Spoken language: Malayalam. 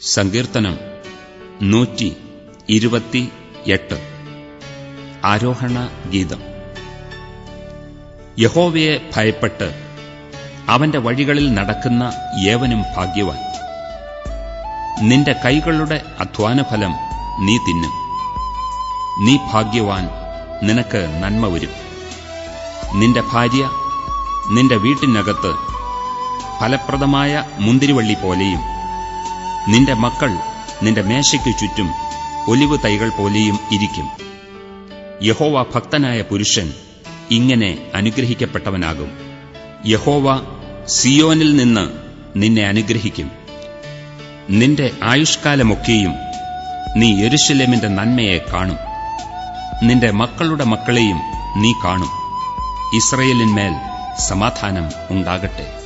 സങ്കീർത്തനം നൂറ്റി ഇരുപത്തി എട്ട്. ആരോഹണ ഗീതം. യഹോവയെ ഭയപ്പെട്ട് അവന്റെ വഴികളിൽ നടക്കുന്ന ഏവനും ഭാഗ്യവാൻ. നിന്റെ കൈകളുടെ അധ്വാനഫലം നീ തിന്നും. നീ ഭാഗ്യവാൻ നിനക്ക് നന്മ വരും. നിന്റെ ഭാര്യ നിന്റെ വീട്ടിനകത്ത് ഫലപ്രദമായ മുന്തിരിവള്ളി പോലെയും നിന്റെ മക്കൾ നിന്റെ മേശയ്ക്കു ചുറ്റും ഒലിവ് തൈകൾ പോലെയും ഇരിക്കും. യഹോവ ഭക്തനായ പുരുഷൻ ഇങ്ങനെ അനുഗ്രഹിക്കപ്പെട്ടവനാകും. യഹോവ സിയോനിൽ നിന്ന് നിന്നെ അനുഗ്രഹിക്കും. നിന്റെ ആയുഷ്കാലമൊക്കെയും നീ യെരുശലേമിന്റെ നന്മയെ കാണും. നിന്റെ മക്കളുടെ മക്കളെയും നീ കാണും. ഇസ്രയേലിന്മേൽ സമാധാനം ഉണ്ടാകട്ടെ.